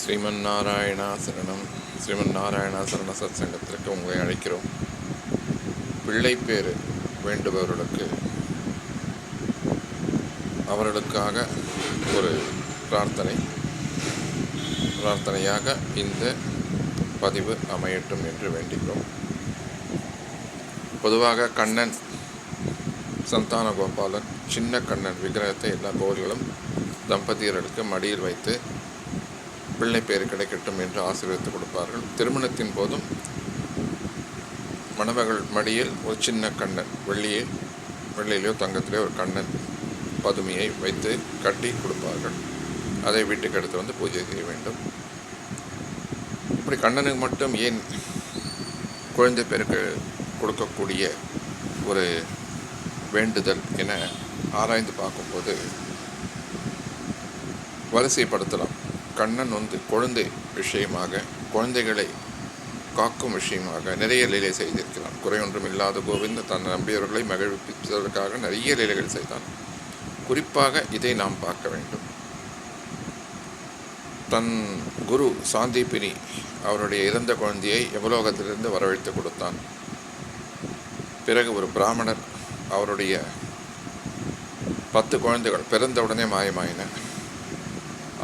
ஸ்ரீமன் நாராயணா சரணம் ஸ்ரீமன் நாராயணா சரண சத் சங்கத்திற்கு உங்களை அழைக்கிறோம். பிள்ளைப்பேறு வேண்டுபவர்களுக்கு அவர்களுக்காக ஒரு பிரார்த்தனை. பிரார்த்தனையாக இந்த பதிவு அமையட்டும் என்று வேண்டுகிறோம் பொதுவாக கண்ணன் சந்தான கோபாலன் சின்ன கண்ணன் விக்கிரகத்தை எல்லா கோவில்களும் தம்பதியர்களுக்கு மடியில் வைத்து பிள்ளை பெயர் கிடைக்கட்டும் என்று ஆசீர்வதித்து கொடுப்பார்கள். திருமணத்தின் போதும் மணமகள் மடியில் ஒரு சின்ன கண்ணன் வெள்ளியே வெள்ளியிலோ தங்கத்திலே ஒரு கண்ணன் பதுமையை வைத்து கட்டி கொடுப்பார்கள். அதை வீட்டுக்கு எடுத்து வந்து பூஜை செய்ய வேண்டும். இப்படி கண்ணனுக்கு மட்டும் ஏன் குழந்தை பேருக்கு கொடுக்கக்கூடிய ஒரு வேண்டுதல் என ஆராய்ந்து பார்க்கும்போது வரிசைப்படுத்தலாம். கண்ணன் வந்து குழந்தை விஷயமாக குழந்தைகளை காக்கும் விஷயமாக நிறைய லீலை செய்திருக்கிறான். குறையொன்றும் இல்லாத கோவிந்த தன் நம்பியவர்களை மகிழ்விப்பதற்காக நிறைய லீலைகள் செய்தான். குறிப்பாக இதை நாம் பார்க்க வேண்டும். தன் குரு சாந்திபினி அவருடைய இறந்த குழந்தையை எவலோகத்திலிருந்து வரவழைத்து கொடுத்தான். பிறகு ஒரு பிராமணர் அவருடைய பத்து குழந்தைகள் பிறந்தவுடனே மாயமாயின.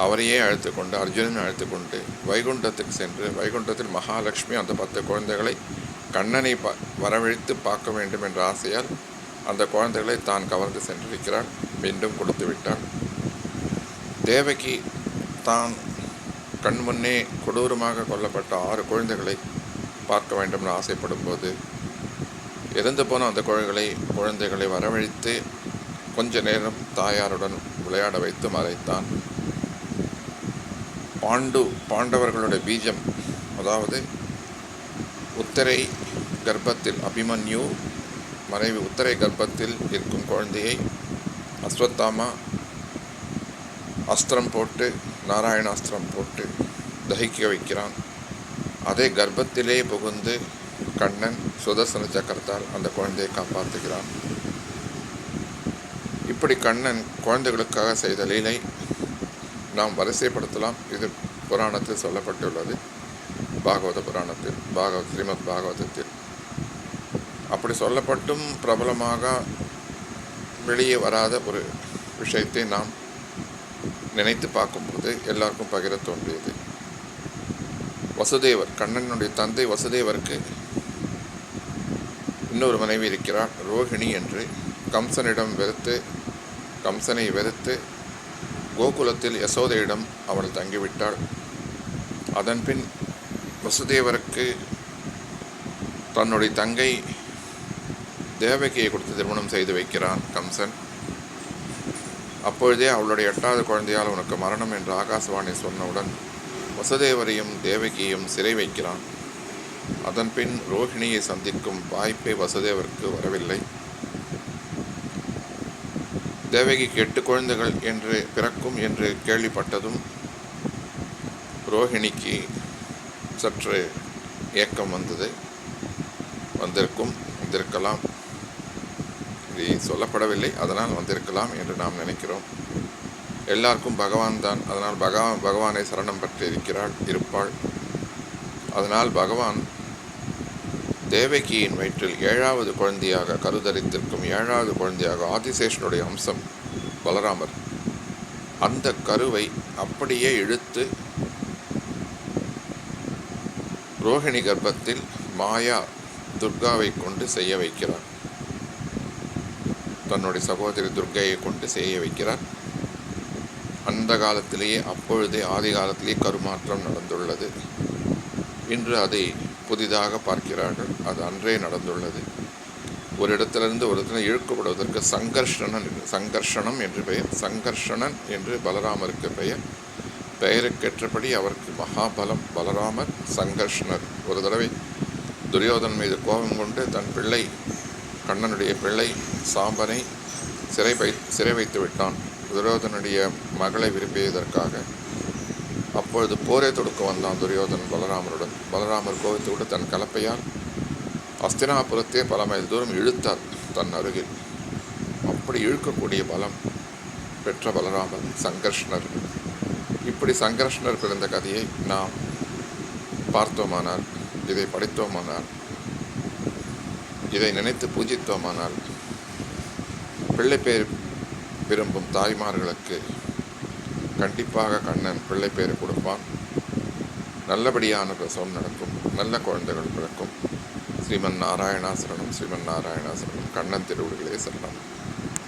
அவரையே அழைத்து கொண்டு அர்ஜுனன் அழைத்து கொண்டு வைகுண்டத்துக்கு சென்று வைகுண்டத்தில் மகாலட்சுமி அந்த பத்து குழந்தைகளை கண்ணனை ப வரவழைத்து பார்க்க வேண்டும் என்ற ஆசையால் அந்த குழந்தைகளை தான் கவர்ந்து சென்றிருக்கிறாள். மீண்டும் கொடுத்து விட்டாள். தேவகி தான் கண் முன்னே கொடூரமாக கொல்லப்பட்ட ஆறு குழந்தைகளை பார்க்க வேண்டும் என்று ஆசைப்படும் போது இறந்து போன அந்த குழந்தைகளை குழந்தைகளை வரவழைத்து கொஞ்ச நேரம் தாயாருடன் விளையாட வைத்து மறைத்தான். பாண்டு பாண்டவர்களுடைய பீஜம் அதாவது உத்தரை கர்ப்பத்தில் அபிமன்யு மனைவி உத்தரை கர்ப்பத்தில் இருக்கும் குழந்தையை அஸ்வத்தாமா அஸ்திரம் போட்டு நாராயணாஸ்திரம் போட்டு தகிக்க வைக்கிறான். அதே கர்ப்பத்திலே புகுந்து கண்ணன் சுதர்சன சக்கரத்தால் அந்த குழந்தையை காப்பாற்றுகிறான். இப்படி கண்ணன் குழந்தைகளுக்காக செய்த லீலை நாம் வரிசைப்படுத்தலாம். இது புராணத்தில் சொல்லப்பட்டுள்ளது. பாகவத புராணத்தில் பாகவத் ஸ்ரீமத் பாகவதத்தில். அப்படி சொல்லப்பட்டும் பிரபலமாக வெளியே வராத ஒரு விஷயத்தை நாம் நினைத்து பார்க்கும்போது எல்லாருக்கும் பகிர தோன்றியது. வசுதேவர் கண்ணனுடைய தந்தை வசுதேவருக்கு இன்னொரு மனைவி இருக்கிறார் ரோஹிணி என்று கம்சனிடம் வெறுத்து கம்சனை வெறுத்து கோகுலத்தில் யசோதையிடம் அவள் தங்கிவிட்டாள். அதன்பின் வசுதேவருக்கு தன்னுடைய தங்கை தேவகியை கொடுத்து திருமணம் செய்து வைக்கிறான் கம்சன். அப்பொழுதே அவளுடைய எட்டாவது குழந்தையால் உனக்கு மரணம் என்று ஆகாசவாணி சொன்னவுடன் வசுதேவரையும் தேவகியையும் சிறை வைக்கிறான். அதன்பின் ரோஹிணியை சந்திக்கும் வாய்ப்பே வசுதேவருக்கு வரவில்லை. தேவகிக்கு எட்டு குழந்தைகள் என்று பிறக்கும் என்று கேள்விப்பட்டதும் ரோஹிணிக்கு சற்று ஏக்கம் வந்தது. வந்திருக்கும் வந்திருக்கலாம். இது சொல்லப்படவில்லை. அதனால் வந்திருக்கலாம் என்று நாம் நினைக்கிறோம். எல்லாருக்கும் பகவான் தான். அதனால் பகவான் பகவானை சரணம் பெற்றிருக்கிறாள் இருப்பாள். அதனால் பகவான் தேவகியின் வயிற்றில் ஏழாவது குழந்தையாக கருதரித்திருக்கும் ஏழாவது குழந்தையாக ஆதிசேஷனுடைய அம்சம் பலராமர். அந்த கருவை அப்படியே இழுத்து ரோஹிணி கர்ப்பத்தில் மாயா துர்காவை கொண்டு செய்ய வைக்கிறார். தன்னுடைய சகோதரி துர்கையை கொண்டு செய்ய வைக்கிறார். அந்த காலத்திலேயே அப்பொழுதே ஆதி காலத்திலேயே கருமாற்றம் நடந்துள்ளது. இன்று அதை புதிதாக பார்க்கிறார்கள். அது அன்றே நடந்துள்ளது. ஒரு இடத்திலிருந்து ஒரு இடத்துல இழுக்கப்படுவதற்கு சங்கர்ஷணன் சங்கர்ஷணம் என்று பெயர் சங்கர்ஷணன் என்று பலராமருக்கு பெயர். பெயருக்கேற்றபடி அவருக்கு மகாபலம் பலராமர் சங்கர்ஷணர். ஒரு தடவை துரியோதன் மீது கோபம் கொண்டு தன் பிள்ளை கண்ணனுடைய பிள்ளை சாம்பனை சிறை வை சிறை வைத்து விட்டான் துரியோதனுடைய மகளை விரும்பியதற்காக அப்பொழுது போரே தொடுக்க வந்தான் துரியோதன் பலராமருடன். பலராமர் கோவித்து விட்டு தன் கலப்பையால் அஸ்தினாபுரத்தே பல மைல் தூரம் இழுத்தார் தன் அருகில். அப்படி இழுக்கக்கூடிய பலம் பெற்ற பலராமன் சங்கர்ஷ்ணர். இப்படி சங்கர்ஷ்ணர் பிறந்த கதையை நாம் பார்த்தோமானால் இதை படித்தோமானால் இதை நினைத்து பூஜித்தோமானால் பிள்ளை பேர் விரும்பும் தாய்மார்களுக்கு கண்டிப்பாக கண்ணன் பிள்ளை பேர் கொடுப்பான். நல்லபடியான பிரசவம் நடக்கும். நல்ல குழந்தைகள் பிறக்கும். ஸ்ரீமன் நாராயணாசரணம் ஸ்ரீமன் நாராயணாசரணம் கண்ணன் திருவிடுகளே சரணம்.